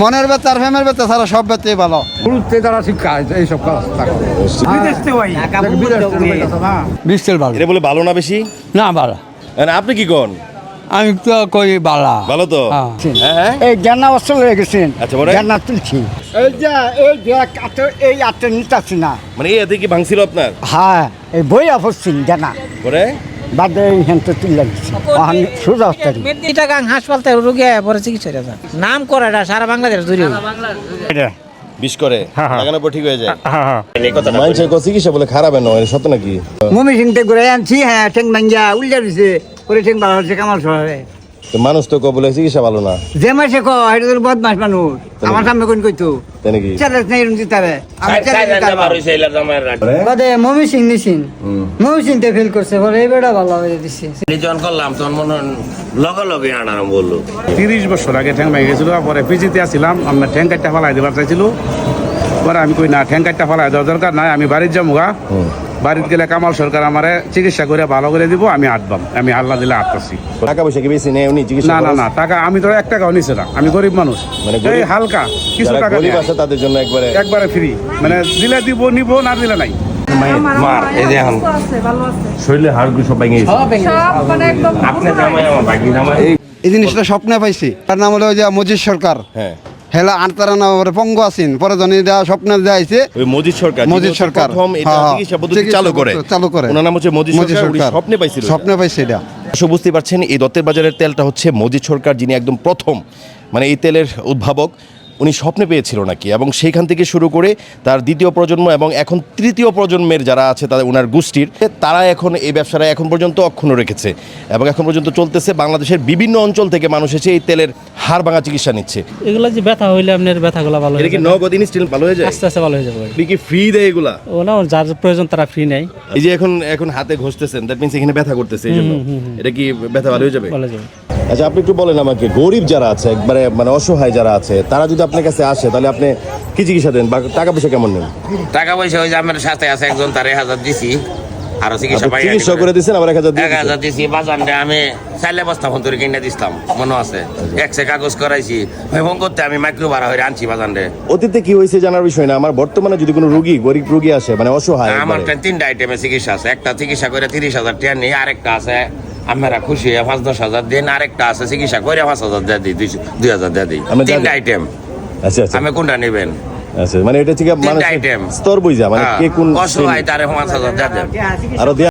মনের আর ফেমের ব্যথা ছাড়া সব ব্যথাই ভালো। গুরুত্বে তারা শিক্ষা এইসব কাজ থাকে বিশ্বের ভালো। এটা বলে ভালো না বেশি? না ভালো। না, আপনি কি কোন? আমি তো কই বালা ভালো তো? হ্যাঁ। হ্যাঁ হ্যাঁ। এই জ্ঞান অস্ত্র হয়ে গেছেন। আচ্ছা? জ্ঞানা তুলছি। এই যে এই যে আটটা এই আটটা নিতাছি না। মানে এই এতে কি ভাঙছিল আপনার? হ্যাঁ এই বই অবস্থিন জ্ঞানা পরে? বাদে এই সোজা রোগী চিকিৎসা হয়ে নাম করে এটা সারা বাংলাদেশ জুড়ে করে? হ্যাঁ, পর ঠিক হয়ে যায়? মানুষের কথা চিকিৎসা বলে খারাপ না সত্য নাকি? মমি সিং তে ঘুরে আনছি হ্যাঁ ঠেং ভাঙ্গিয়া উল্টা দিছে পরে ঠেং ভালো হচ্ছে কামাল শহরে তো মানুষ তো কবলে চিকিৎসা ভালো না? যে মাসে ক এটা তো বদমাস মানুষ। আমার সামনে কোন কইতো? তাই নাকি? চ্যালেঞ্জ নাই রুম দিতারে আমি চ্যালেঞ্জ বাদে মমি সিং নিছিন মমি সিং তে ফেল করছে পরে এই বেড়া ভালো হয়ে দিছে। নিজন করলাম তখন মনে লগে লগে আনারাম বলল। তিরিশ বছর আগে ঠ্যাং ভেঙে গেছিল পরে পিজিতে আসছিলাম আমরা ঠ্যাং কাটটা ফালাই দেবার চাইছিল। পরে আমি কই না ঠ্যাং কাটটা ফালাই দেওয়ার দরকার নাই আমি বাড়ির যাব গা। বাড়িতে গেলে কামাল সরকার আমারে চিকিৎসা করে ভালো করে দিব আমি আটবাম আমি আল্লাহ দিলে আটতাছি। টাকা পয়সা কি বেশি নেই উনি চিকিৎসা না না না টাকা আমি তো এক টাকাও নিছে না আমি গরিব মানুষ। মানে এই হালকা কিছু টাকা গরিব। আছে তাদের জন্য একবারে একবারে ফ্রি মানে দিলে দিব নিব না দিলে নাই। মার এই যে এখন। শরীরে হাড়গুলো সব ভেঙে গেছে। আপনি জামাই আমার বাকি জামাই। এই জিনিসটা স্বপ্নে পাইছি। তার নাম হলো যে মজিদ সরকার। হ্যাঁ। হেলা আনতারা না পঙ্গ আছেন। পরে স্বপ্নে মজিদ সরকার মজিদ সরকার। প্রথম এটা হ্যাঁ, হ্যাঁ। চিকিৎসা পদ্ধতি চালু করে। চালু করে। ওনার নাম হচ্ছে মজিদ সরকার স্বপ্নে পাইছিল স্বপ্নে পাইছে এটা। বুঝতে পারছেন এই দত্তের বাজারের তেলটা হচ্ছে মজিদ সরকার যিনি একদম প্রথম মানে এই তেলের উদ্ভাবক। উনি স্বপ্নে পেয়েছিল নাকি? এবং সেইখান থেকে শুরু করে তার দ্বিতীয় প্রজন্ম এবং এখন তৃতীয় প্রজন্মের যারা আছে তাদের ওনার গোষ্ঠীর তারা এখন এই ব্যবসাটা এখন পর্যন্ত অক্ষুণ্ণ রেখেছে এবং এখন পর্যন্ত চলতেছে বাংলাদেশের বিভিন্ন অঞ্চল থেকে মানুষ এসে এই তেলের হাড় ভাঙা চিকিৎসা নিচ্ছে। এগুলো যে ব্যথা হইলে আপনার ব্যথাগুলো ভালো হয়ে কি যাবে? নগদ ইনস্টিল ভালো হয়ে যায়? আস্তে আস্তে ভালো হয়ে যাবে আপনি কি ফ্রি দেয় এগুলা? ও না যার প্রয়োজন তারা ফ্রি নেই এই যে এখন এখন হাতে ঘষতেছেন দ্যাট মিন্স এখানে ব্যথা করতেছে এই জন্য। এটা কি ব্যথা ভালো হয়ে যাবে? ভালো হয়ে যাবে। আচ্ছা আপনি একটু বলেন আমাকে গরিব যারা আছে একবারে মানে অসহায় যারা আছে তারা যদি আপনার কাছে আসে তাহলে আপনি কি চিকিৎসা দেন? বা টাকা পয়সা কেমন নেন? টাকা পয়সা ওই যে আমার সাথে আছে একজন তার এক হাজার দিছি আরও চিকিৎসা পাই চিকিৎসা করে দিচ্ছেন আবার এক হাজার এক হাজার দিছি বাজানটা আমি চাইলে বস্তা ফোন করে কিনে দিছিলাম মনে আছে। একশে কাগজ করাইছি এবং করতে আমি মাইক্রো ভাড়া হয়ে আনছি বাজানরে। অতীতে কি হয়েছে জানার বিষয় না? আমার বর্তমানে যদি কোনো রুগী গরিব রুগী আসে মানে অসহায় আমার তিনটা আইটেমে চিকিৎসা আছে একটা চিকিৎসা করে তিরিশ হাজার টাকা নিই আরেকটা আছে আমরা খুশি হয়ে পাঁচ দশ হাজার দিন আরেকটা আছে চিকিৎসা করে পাঁচ হাজার দিয়ে দিই দুই হাজার দিয়ে দিই। তিনটা আইটেম আচ্ছা আচ্ছা। আমি কোনটা নেবেন? আচ্ছা মানে এটা থেকে মানে। স্তর বুঝা মানে হ্যাঁ, কে কোন অসহায় তারে পাঁচ হাজার দিয়ে দেন। আরও